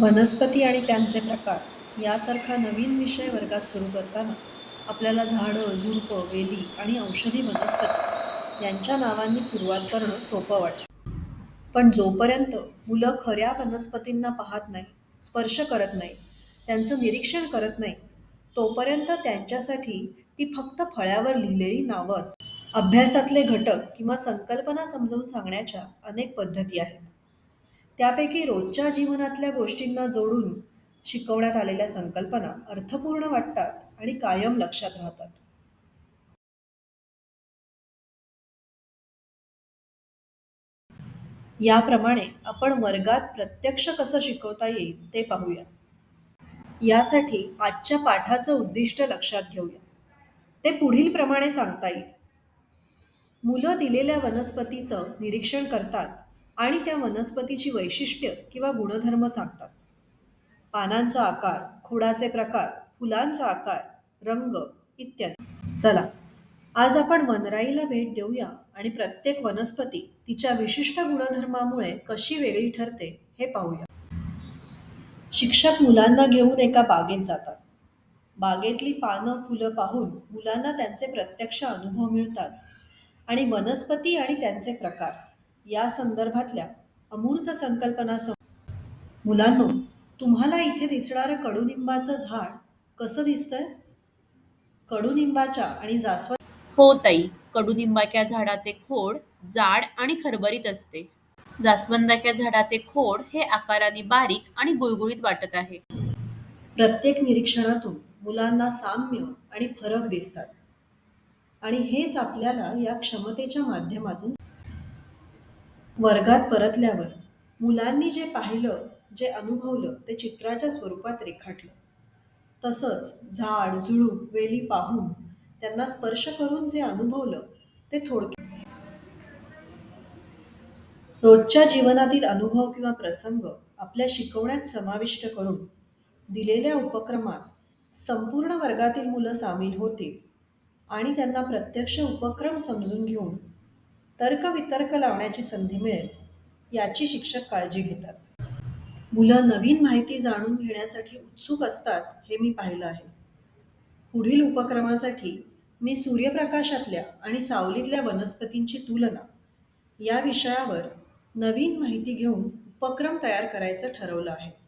वनस्पती आणि त्यांचे प्रकार यासारखा नवीन विषय वर्गात सुरू करताना आपल्याला झाडं, झुडपं, वेली आणि औषधी वनस्पती यांच्या नावांनी सुरुवात करणं सोपं वाटतं. पण जोपर्यंत मुलं खऱ्या वनस्पतींना पाहत नाही स्पर्श करत नाही त्यांचं निरीक्षण करत नाही तोपर्यंत त्यांच्यासाठी ती फक्त फळ्यावर लिहिलेली नावं असतात. अभ्यासातले घटक किंवा संकल्पना समजावून सांगण्याच्या अनेक पद्धती आहेत. त्यापैकी रोजच्या जीवनातल्या गोष्टींना जोडून शिकवण्यात आलेल्या संकल्पना अर्थपूर्ण वाटतात आणि कायम लक्षात राहतात. याप्रमाणे आपण वर्गात प्रत्यक्ष कसं शिकवता येईल ते पाहूया. यासाठी आजच्या पाठाचं उद्दिष्ट लक्षात घेऊया. ते पुढील प्रमाणे सांगता येईल. मुलं दिलेल्या वनस्पतीचं निरीक्षण करतात आणि त्या वनस्पतीची वैशिष्ट्य किंवा गुणधर्म सांगतात. पानांचा आकार, खोडाचे प्रकार, फुलांचा आकार, रंग इत्यादी. चला, आज आपण वनराईला भेट देऊया आणि प्रत्येक वनस्पती तिच्या विशिष्ट गुणधर्मामुळे कशी वेगळी ठरते हे पाहूया. शिक्षक मुलांना घेऊन एका बागेत जातात. बागेतली पानं, फुलं पाहून मुलांना त्यांचे प्रत्यक्ष अनुभव मिळतात आणि वनस्पती आणि त्यांचे प्रकार यासंदर्भातल्या अमूर्त संकल्पना समजतात. मुलांनो, तुम्हाला इथे दिसणारं कडुनिंबाचं झाड कसं दिसतंय? कडुनिंबाच्या आणि जास्वंदाच्या हो ताई, कडुनिंबाच्या झाडाचे खोड जाड आणि खरबरीत असते. जास्वंदाच्या झाडाचे खोड हे आकाराने बारीक आणि गुळगुळीत वाटत आहे. प्रत्येक निरीक्षणातून मुलांना साम्य आणि फरक दिसतात आणि हेच आपल्याला या क्षमतेच्या माध्यमातून. वर्गात परतल्यावर मुलांनी जे पाहिलं, जे अनुभवलं ते चित्राच्या स्वरूपात रेखाटलं. तसंच झाड, झुडूप, वेली पाहून, त्यांना स्पर्श करून जे अनुभवलं ते थोडक्यात रोजच्या जीवनातील अनुभव किंवा प्रसंग आपल्या शिकवण्यात समाविष्ट करून दिलेल्या उपक्रमात संपूर्ण वर्गातील मुलं सामील होतील आणि त्यांना प्रत्यक्ष उपक्रम समजून घेऊन तर्कवितर्क लावण्याची संधी मिळेल याची शिक्षक काळजी घेतात. मुलं नवीन माहिती जाणून घेण्यासाठी उत्सुक असतात हे मी पाहिलं आहे. पुढील उपक्रमासाठी मी सूर्यप्रकाशातल्या आणि सावलीतल्या वनस्पतींची तुलना या विषयावर नवीन माहिती घेऊन उपक्रम तयार करायचं ठरवलं आहे.